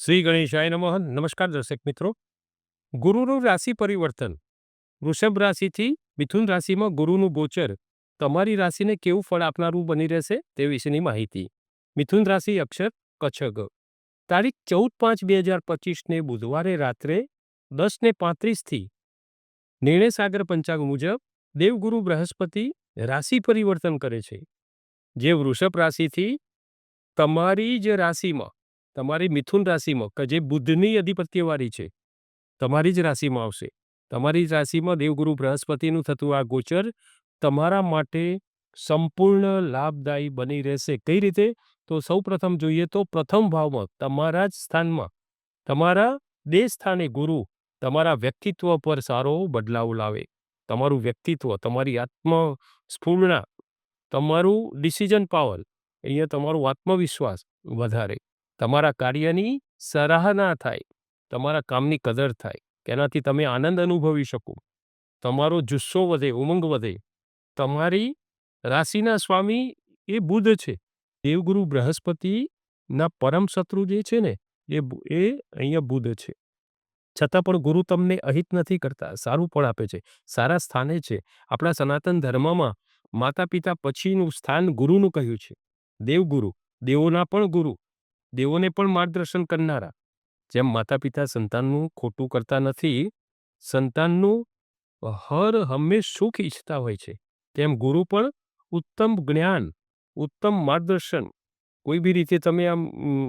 શ્રી ગણેશાય નમઃ. નમસ્કાર દર્શક મિત્રો. ગુરુનું રાશિ પરિવર્તન. વૃષભ રાશિથી મિથુન રાશિમાં ગુરુનું ગોચર તમારી રાશિને કેવું ફળ આપનારું બની રહેશે તે વિશેની માહિતી. મિથુન રાશિ અક્ષર કચ્છગ. તારીખ ચૌદ પાંચ બે હજાર પચીસને બુધવારે રાત્રે દસને પાંત્રીસથી નિર્ણય સાગર પંચાંગ મુજબ દેવગુરુ બૃહસ્પતિ રાશિ પરિવર્તન કરે છે. જે વૃષભ રાશિથી તમારી જ રાશિમાં તમારી મિથુન રાશિમાં, કે જે બુદ્ધની અધિપત્યવાળી છે, તમારી જ રાશિમાં આવશે. તમારી જ રાશિમાં દેવગુરુ બૃહસ્પતિનું થતું આ ગોચર તમારા માટે સંપૂર્ણ લાભદાયી બની રહેશે. કઈ રીતે? તો સૌ પ્રથમ જોઈએ તો પ્રથમ ભાવમાં તમારા જ સ્થાનમાં, તમારા દેહ સ્થાને ગુરુ તમારા વ્યક્તિત્વ પર સારો બદલાવ લાવે. તમારું વ્યક્તિત્વ, તમારી આત્મ સ્ફૂર્ણા તમારું ડિસિઝન પાવર અહીંયા તમારું આત્મવિશ્વાસ વધારે. તમારા કાર્યની સરાહના થાય, તમારા કામની કદર થાય, તેનાથી તમે આનંદ અનુભવી શકો. તમારો જુસ્સો વધે, ઉમંગ વધે. તમારી રાશિના સ્વામી એ બુધ છે. દેવગુરુ બૃહસ્પતિના પરમ શત્રુ જે છે ને, એ એ અહીંયા બુધ છે. છતાં પણ ગુરુ તમને અહિત નથી કરતા, સારું ફળ આપે છે, સારા સ્થાને છે. આપણા સનાતન ધર્મમાં માતા પિતા પછીનું સ્થાન ગુરુનું કહ્યું છે. દેવગુરુ, દેવોના પણ ગુરુ. દેવોને પણ માર્ગદર્શન કરનારા. જેમ માતા પિતા સંતાનનું ખોટું કરતા નથી, સંતાનનું હર હંમેશ સુખ ઈચ્છતા હોય છે. તેમ ગુરુ પણ ઉત્તમ જ્ઞાન, ઉત્તમ માર્ગદર્શન. કોઈ બી રીતે તમે આમ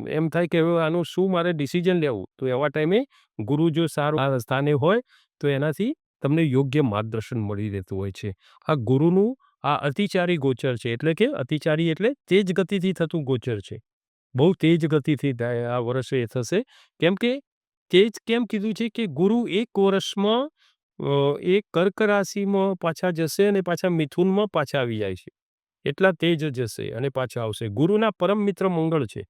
એમ થાય કે હવે આનું શું મારે ડિસિઝન લેવું? તો એવા ટાઈમે ગુરુ જો સારું સ્થાને હોય, તો એનાથી તમને યોગ્ય માર્ગદર્શન મળી રહેતું હોય છે. આ ગુરુનું આ અતિચારી ગોચર છે. એટલે કે અતિચારી એટલે તેજ ગતિથી થતું ગોચર છે. બહુ તેજ ગતિથી આ વર્ષે એ થશે. કેમ કે તેજ કેમ કીધું છે કે ગુરુ એક વર્ષમાં એ કર્ક રાશિમાં પાછા જશે અને પાછા મિથુનમાં પાછા આવી જાય છે. એટલા તેજ જશે અને પાછા આવશે. ગુરુના પરમ મિત્ર મંગળ છે.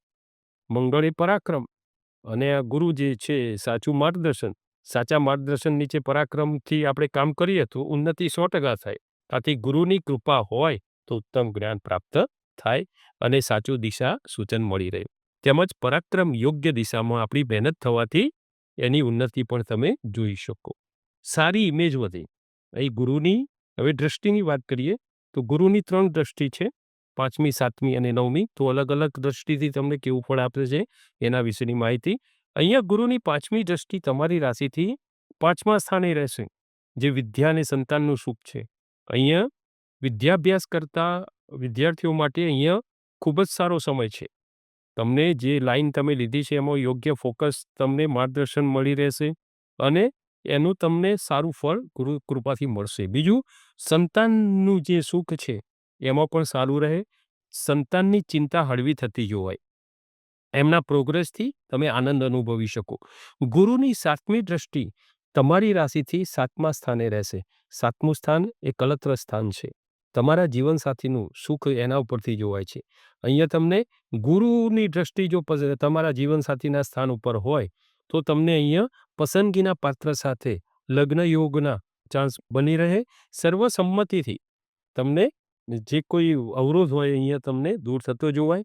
મંગળ એ પરાક્રમ અને આ ગુરુ જે છે સાચું માર્ગદર્શન, સાચા માર્ગદર્શન નીચે પરાક્રમથી આપણે કામ કરીએ તો ઉન્નતિ સો ટકા થાય. આથી ગુરુની કૃપા હોય તો ઉત્તમ જ્ઞાન પ્રાપ્ત થાય અને સાચું દિશા સૂચન મળી રહે. તેમજ પરાક્રમ યોગ્ય દિશામાં આપણી મહેનત થવાથી એની ઉન્નતિ પણ તમે જોઈ શકો. સારી ઇમેજ વધે. અહીં ગુરુની, હવે દ્રષ્ટિની વાત કરીએ, તો ગુરુની ત્રણ દ્રષ્ટિ છે, પાંચમી, સાતમી અને નવમી, તો અલગ અલગ દ્રષ્ટિથી તમને કેવું ફળ આપે છે, એના વિશેની માહિતી. અહીંયા ગુરુની પાંચમી દ્રષ્ટિ તમારી રાશિથી પાંચમા સ્થાને રહેશે, જે વિદ્યા અને સંતાનનું સુખ છે. અહીંયા વિદ્યાભ્યાસ કરતા વિદ્યાર્થીઓ માટે અહીંયા ખૂબ જ સારો સમય છે. તમને જે લાઈન તમે લીધી છે એમાં યોગ્ય ફોકસ તમને માર્ગદર્શન મળી રહેશે અને એનું તમને સારું ફળ ગુરુ કૃપાથી મળશે. બીજું, સંતાનનું જે સુખ છે એમાં પણ સારું રહે. સંતાનની ચિંતા હળવી થતી જોવાય. એમના પ્રોગ્રેસથી તમે આનંદ અનુભવી શકો. ગુરુની સાતમી દ્રષ્ટિ તમારી રાશિથી સાતમા સ્થાને રહેશે. સાતમું સ્થાન એ કલત્ર સ્થાન છે. તમારા જીવનસાથીનું સુખ એના ઉપરથી જોવાય છે. અહીંયા તમને ગુરુની દ્રષ્ટિ જો તમારા જીવનસાથીના સ્થાન ઉપર હોય, તો તમને અહીંયા પસંદગીના પાત્ર સાથે લગ્ન યોગના ચાન્સ બની રહે સર્વસંમતિથી. તમને જે કોઈ અવરોધ હોય અહીંયા તમને દૂર થતો જોવાય.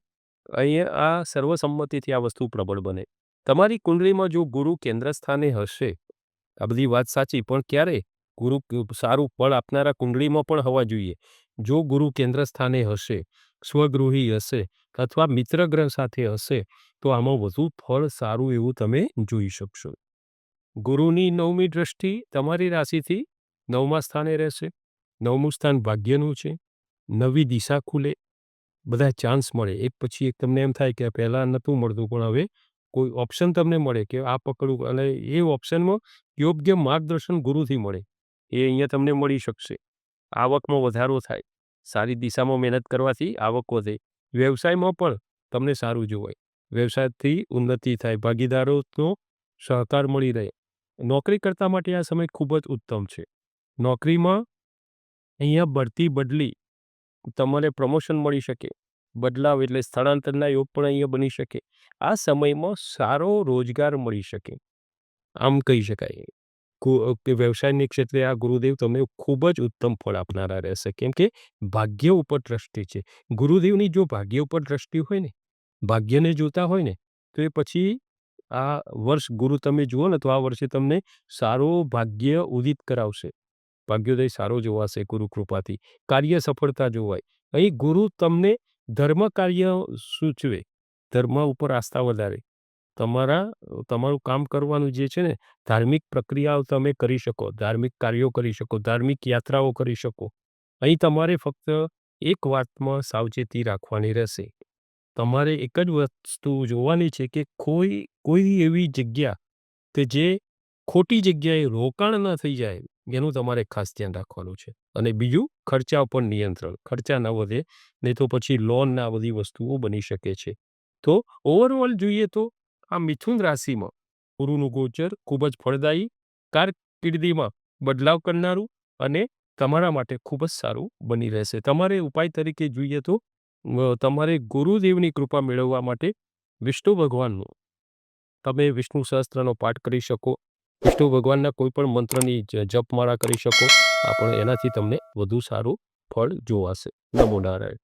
અહીંયા આ સર્વસંમતિથી આ વસ્તુ પ્રબળ બને. તમારી કુંડળીમાં જો ગુરુ કેન્દ્ર સ્થાને હશે, આ બધી વાત સાચી, પણ ક્યારે ગુરુ સારું ફળ આપનારા કુંડળીમાં પણ હોવા જોઈએ. જો ગુરુ કેન્દ્ર સ્થાને હશે, સ્વગૃહી હશે અથવા મિત્ર ગ્રહ સાથે હશે, તો આમાં વધુ ફળ સારું એવું તમે જોઈ શકશો. ગુરુની નવમી દ્રષ્ટિ તમારી રાશિથી નવમા સ્થાને રહેશે. નવમું સ્થાન ભાગ્યનું છે. નવી દિશા ખુલે. બધા ચાન્સ મળે. એક પછી એક તમને એમ થાય કે પહેલાં નહોતું મળતું, પણ હવે કોઈ ઓપ્શન તમને મળે કે આ પકડવું અને એ ઓપ્શનમાં યોગ્ય માર્ગદર્શન ગુરુથી મળે. એ અહીંયા તમને મળી શકશે. આવકમાં વધારો થાય. સારી દિશામાં મહેનત કરવાથી આવક વધે. વ્યવસાયમાં પણ તમને સારું જોવાય. વ્યવસાયથી ઉન્નતિ થાય. ભાગીદારોનો સહકાર મળી રહે. નોકરી કરતા માટે આ સમય ખૂબ જ ઉત્તમ છે. નોકરીમાં અહીંયા બઢતી બદલી તમારે પ્રમોશન મળી શકે. બદલાવ એટલે સ્થળાંતરના યોગ પણ અહીંયા બની શકે. આ સમયમાં સારો રોજગાર મળી શકે. આમ કહી શકાય. વ્યવસાયની ક્ષેત્રે આ ગુરુદેવ તમને ખૂબ જ ઉત્તમ ફળ આપનારા રહેશે. કેમ કે ભાગ્ય ઉપર દ્રષ્ટિ છે. ગુરુદેવની જો ભાગ્ય ઉપર દ્રષ્ટિ હોય ને, ભાગ્યને જોતા હોય ને, તો એ પછી આ વર્ષ ગુરુ તમે જુઓ ને, તો આ વર્ષે તમને સારો ભાગ્ય ઉદિત કરાવશે. ભાગ્યોદય સારો જોવાશે ગુરુ કૃપાથી કાર્ય સફળતા જોવાય. અહીં ગુરુ તમને ધર્મ કાર્ય સૂચવે. ધર્મ ઉપર આસ્થા વધારે. તમારા, તમારું કામ કરવાનું જે છે ને, ધાર્મિક પ્રક્રિયાઓ તમે કરી શકો, ધાર્મિક કાર્યો કરી શકો, ધાર્મિક યાત્રાઓ કરી શકો. અહીં તમારે ફક્ત એક વાતમાં સાવચેતી રાખવાની રહેશે. તમારે એક જ વસ્તુ જોવાની છે કે કોઈ કોઈ એવી જગ્યા કે જે ખોટી જગ્યાએ રોકાણ ન થઈ જાય, એનું તમારે ખાસ ધ્યાન રાખવાનું છે. અને બીજું, ખર્ચા ઉપર નિયંત્રણ. ખર્ચા ન વધે, નહીં તો પછી લોન ને બધી વસ્તુઓ બની શકે છે. તો ઓવરઓલ જોઈએ તો આ મિથુન રાશિમાં ગુરુનું ગોચર ખૂબ જ ફળદાયી, કારકિર્દીમાં બદલાવ કરનારું અને તમારા માટે ખૂબ જ સારું બની રહેશે. તમારે ઉપાય તરીકે જોઈએ તો તમારે ગુરુદેવની કૃપા મેળવવા માટે વિષ્ણુ ભગવાનનું, તમે વિષ્ણુ સહસ્ત્રનો પાઠ કરી શકો. વિષ્ણુ ભગવાનના કોઈ પણ મંત્રની જપમાળા કરી શકો. પણ એનાથી તમને વધુ સારું ફળ જોવાશે. નમો નારાયણ.